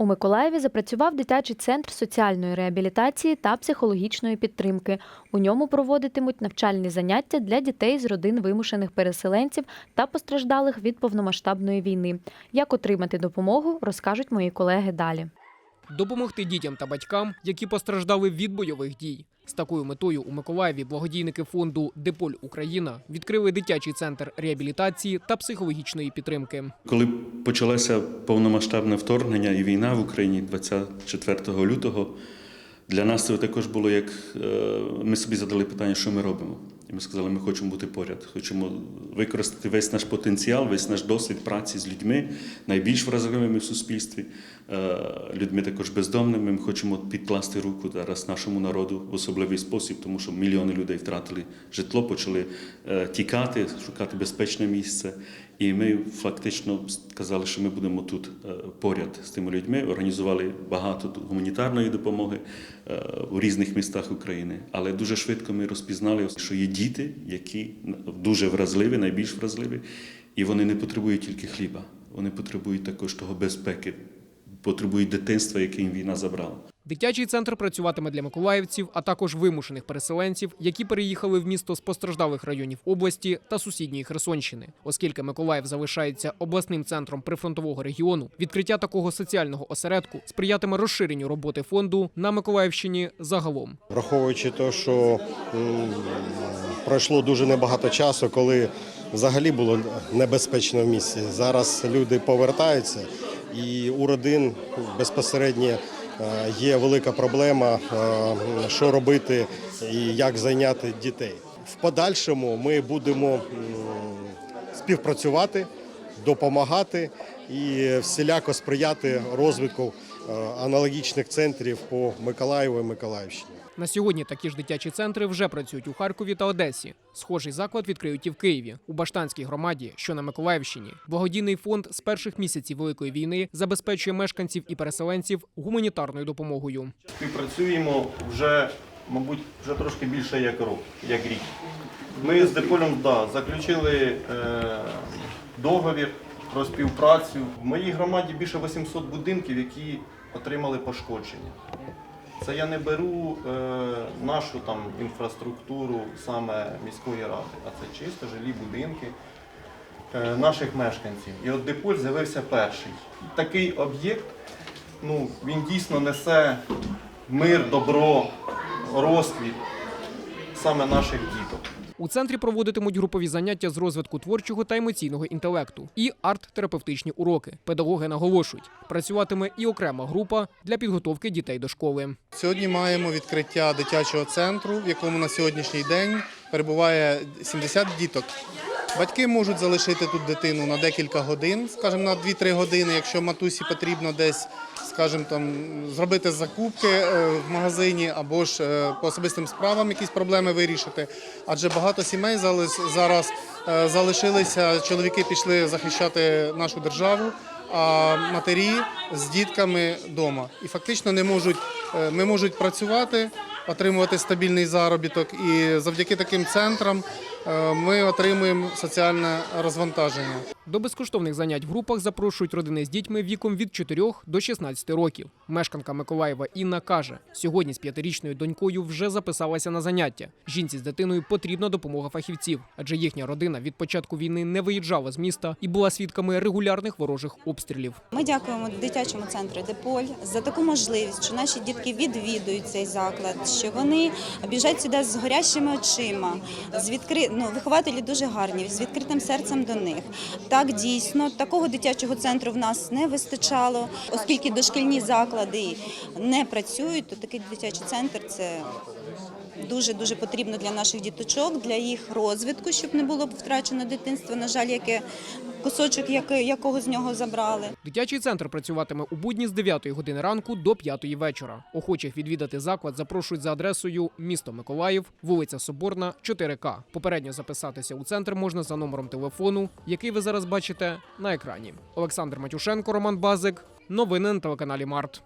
У Миколаєві запрацював дитячий центр соціальної реабілітації та психологічної підтримки. У ньому проводитимуть навчальні заняття для дітей з родин вимушених переселенців та постраждалих від повномасштабної війни. Як отримати допомогу, розкажуть мої колеги далі. Допомогти дітям та батькам, які постраждали від бойових дій. З такою метою у Миколаєві благодійники фонду Деполь Україна відкрили дитячий центр реабілітації та психологічної підтримки. Коли почалося повномасштабне вторгнення і війна в Україні 24 лютого, для нас це також було як е, ми собі задали питання, що ми робимо. І ми сказали, ми хочемо бути поряд, хочемо використати весь наш потенціал, весь наш досвід праці з людьми, найбільш вразливими в суспільстві, е, людьми також бездомними. Ми хочемо підкласти руку зараз нашому народу в особливий спосіб, тому що мільйони людей втратили житло, почали е, тікати, шукати безпечне місце. І ми фактично сказали, що ми будемо тут е, поряд з тими людьми, організували багато гуманітарної допомоги у різних містах України. Але дуже швидко ми розпізнали, що є діти, які дуже вразливі, найбільш вразливі, і вони не потребують тільки хліба, вони потребують також того безпеки, потребують дитинства, яке їм війна забрала. Дитячий центр працюватиме для миколаївців, а також вимушених переселенців, які переїхали в місто з постраждалих районів області та сусідньої Херсонщини. Оскільки Миколаїв залишається обласним центром прифронтового регіону, відкриття такого соціального осередку сприятиме розширенню роботи фонду на Миколаївщині загалом. Враховуючи те, що пройшло дуже небагато часу, коли взагалі було небезпечно в місті. Зараз люди повертаються, і у родин безпосередньо є велика проблема, е, що робити і як зайняти дітей. В подальшому ми будемо співпрацювати, допомагати і всіляко сприяти розвитку е, аналогічних центрів по Миколаєву і Миколаївщині. На сьогодні такі ж дитячі центри вже працюють у Харкові та Одесі. Схожий заклад відкриють і в Києві, у Баштанській громаді, що на Миколаївщині. Благодійний фонд з перших місяців Великої війни забезпечує мешканців і переселенців гуманітарною допомогою. Співпрацюємо вже, мабуть, вже трошки більше як рок, як рік. Ми з Деполем да, заключили е, договір про співпрацю. В моїй громаді більше 800 будинків, які отримали пошкодження. Це я не беру е, нашу там інфраструктуру саме міської ради, а це чисто жилі будинки е, наших мешканців. І от Деполь з'явився перший. Такий об'єкт, ну, він дійсно несе мир, добро, розквіт саме наших діток. У центрі проводитимуть групові заняття з розвитку творчого та емоційного інтелекту і арт-терапевтичні уроки. Педагоги наголошують, працюватиме і окрема група для підготовки дітей до школи. Сьогодні маємо відкриття дитячого центру, в якому на сьогоднішній день перебуває 70 діток. Батьки можуть залишити тут дитину на декілька годин, скажімо, на 2-3 години, якщо матусі потрібно десь, скажімо, там зробити закупки е, в магазині або ж е, по особистим справам якісь проблеми вирішити. Адже багато сімей зараз е, залишилися, чоловіки пішли захищати нашу державу, а матері з дітками вдома. І фактично не можуть, не можуть працювати, отримувати стабільний заробіток. І завдяки таким центрам ми отримуємо соціальне розвантаження. До безкоштовних занять в групах запрошують родини з дітьми віком від 4 до 16 років. Мешканка Миколаєва Інна каже, сьогодні з п'ятирічною донькою вже записалася на заняття. Жінці з дитиною потрібна допомога фахівців, адже їхня родина від початку війни не виїжджала з міста і була свідками регулярних ворожих обстрілів. Ми дякуємо дитячому центру Деполь за таку можливість, що наші дітки відвідують цей заклад, що вони біжать сюди з горящими очима, з відкри... ну, вихователі дуже гарні, з відкритим серцем до них. Так дійсно такого дитячого центру в нас не вистачало, оскільки дошкільні заклади не працюють, то такий дитячий центр це. Дуже дуже потрібно для наших діточок, для їх розвитку, щоб не було втрачено дитинство. На жаль, яке кусочок якого з нього забрали. Дитячий центр працюватиме у будні з 9 години ранку до 5 вечора. Охочих відвідати заклад запрошують за адресою місто Миколаїв, вулиця Соборна, 4К. Попередньо записатися у центр можна за номером телефону, який ви зараз бачите на екрані. Олександр Матюшенко, Роман Базик. Новини на телеканалі Март.